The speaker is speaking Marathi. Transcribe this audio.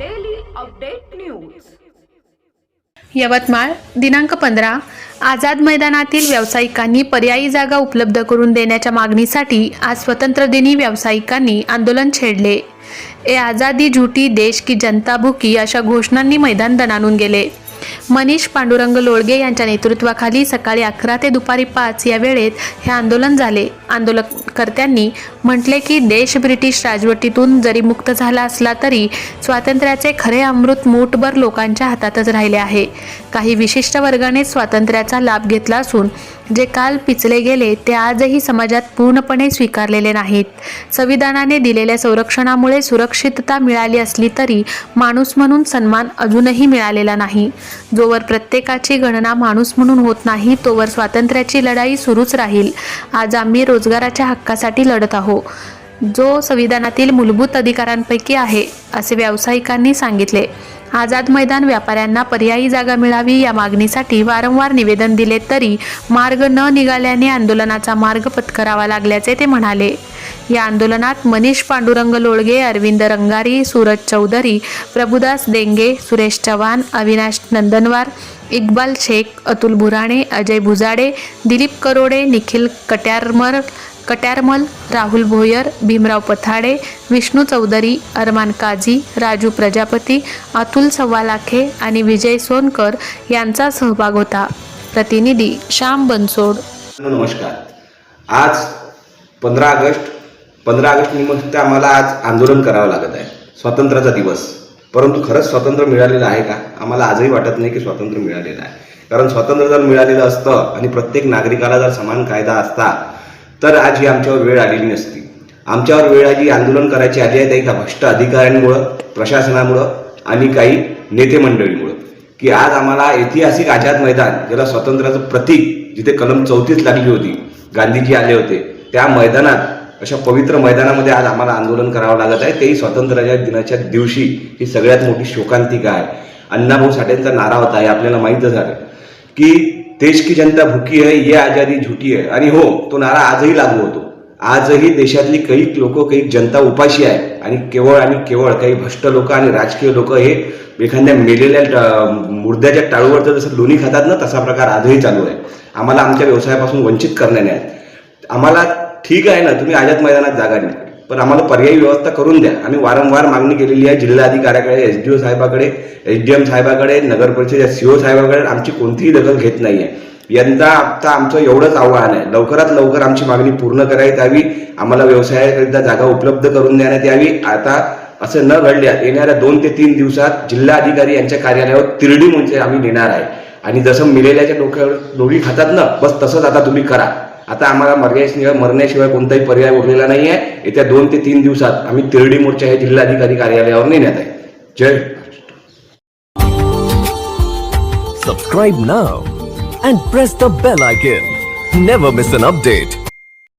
अपडेट न्यूज यवतमाळ दिनांक पंधरा आझाद मैदानातील व्यावसायिकांनी पर्यायी जागा उपलब्ध करून देण्याच्या मागणीसाठी आज स्वतंत्र दिनी व्यावसायिकांनी आंदोलन छेडले. ए आझादी झुटी देश की जनता भुकी अशा घोषणांनी मैदान दणाणून गेले. मनीष पांडुरंग लोळगे यांच्या नेतृत्वाखाली सकाळी अकरा ते दुपारी पाच या वेळेत हे आंदोलन झाले. आंदोलनकर्त्यांनी म्हटले की देश ब्रिटिश राजवटीतून जरी मुक्त झाला असला तरी स्वातंत्र्याचे खरे अमृत मूठभर लोकांच्या हातातच राहिले आहे. काही विशिष्ट वर्गाने स्वातंत्र्याचा लाभ घेतला असून जे काल पिचले गेले ते आजही समाजात पूर्णपणे स्वीकारलेले नाहीत. संविधानाने दिलेल्या संरक्षणामुळे सुरक्षितता मिळाली असली तरी माणूस म्हणून सन्मान अजूनही मिळालेला नाही. जोवर प्रत्येकाची गणना माणूस म्हणून होत नाही तोवर स्वातंत्र्याची लढाई सुरूच राहील. आज आम्ही रोजगाराच्या हक्कासाठी लढत आहोत. हो. जो संविधानातील मूलभूत अधिकारांपैकी आहे असे व्यावसायिकांनी सांगितले. आझाद मैदान व्यापाऱ्यांना पर्यायी जागा मिळावी या मागणीसाठी वारंवार निवेदन दिले तरी मार्ग न निघाल्याने आंदोलनाचा मार्ग पत्करावा लागल्याचे ते म्हणाले. या आंदोलनात मनीष पांडुरंग लोळगे अरविंद रंगारी सूरज चौधरी प्रभुदास देंगे सुरेश चव्हाण अविनाश नंदनवार इक्बाल शेख अतुल बुराणे अजय भुजाडे दिलीप करोडे निखिल कट्यारमर कट्यारमल राहुल भोयर भीमराव पथाडे विष्णू चौधरी अरमान काझी राजू प्रजापती अतुल सव्वालाखे आणि विजय सोनकर यांचा सहभाग होता. प्रतिनिधी श्याम बनसोड. नमस्कार. आज पंधरा ऑगस्ट पंधरा ऑगस्ट निमित्त आम्हाला आज आंदोलन करावं लागत आहे. स्वातंत्र्याचा दिवस. परंतु खरंच स्वातंत्र्य मिळालेलं आहे का? आम्हाला आजही वाटत नाही की स्वातंत्र्य मिळालेलं आहे. कारण स्वातंत्र्य जर मिळालेलं असतं आणि प्रत्येक नागरिकाला जर समान कायदा असता तर आज ही आमच्यावर वेळ आलेली नसती. आमच्यावर वेळ आली आंदोलन करायची आली आहे त्या भ्रष्ट अधिकाऱ्यांमुळं प्रशासनामुळं आणि काही नेते मंडळीमुळं. की आज आम्हाला ऐतिहासिक आझाद मैदान ज्याला स्वातंत्र्याचं प्रतीक जिथे कलम चौतीस लागली होती गांधीजी आले होते त्या मैदानात अशा पवित्र मैदानामध्ये आज आम्हाला आंदोलन करावं लागत आहे. तेही स्वातंत्र्याच्या दिनाच्या दिवशी ही सगळ्यात मोठी शोकांतिका आहे. अण्णाभाऊ साठेंचा नारा होता हे आपल्याला माहीतच आहे. की देश की जनता भुकी आहे ये आजादी झुटी आहे आणि हो तो नारा आजही लागू होतो। आजही देशातली काही लोक काही जनता उपाशी आहे आणि केवळ आणि केवळ काही भ्रष्ट लोक आणि राजकीय लोक हे एखाद्या मेलेल्या मुर्द्याच्या टाळूवरचं जसं लोणी खातात ना तसा प्रकार आजही चालू आहे. आम्हाला आमच्या व्यवसायापासून वंचित करण्याने आहेत आम्हाला ठीक आहे ना तुम्ही आझाद मैदानात जागा नाही पण आम्हाला पर्यायी व्यवस्था करून द्या. आम्ही वारंवार मागणी केलेली आहे जिल्हाधिकाऱ्याकडे एस डी ओ साहेबाकडे एस डी एम साहेबाकडे नगर परिषद सी ओ साहेबाकडे. आमची कोणतीही दखल घेत नाही आहे यंदा आता आमचं एवढंच आव्हान आहे. लवकरात लवकर आमची मागणी पूर्ण करण्यात यावी. आम्हाला व्यवसायाकरिता जागा उपलब्ध करून देण्यात यावी. आता असं न घडल्यास येणाऱ्या दोन ते तीन दिवसात जिल्हाधिकारी यांच्या कार्यालयावर तिरडी म्हणजे आम्ही नेणार आहे. आणि जसं मिलेल्याच्या डोक्यावर दोघी खातात ना बस तसंच आता तुम्ही करा. आता आम्हाला मरण्याशिवाय मरण्याशिवाय कोणताही पर्याय उरलेला नाही आहे येत्या दोन ते तीन दिवसात आम्ही तिरडी मोर्चा हे जिल्हाधिकारी कार्यालयावर नेण्यात आहे. जय subscribe now and press the bell icon never miss an update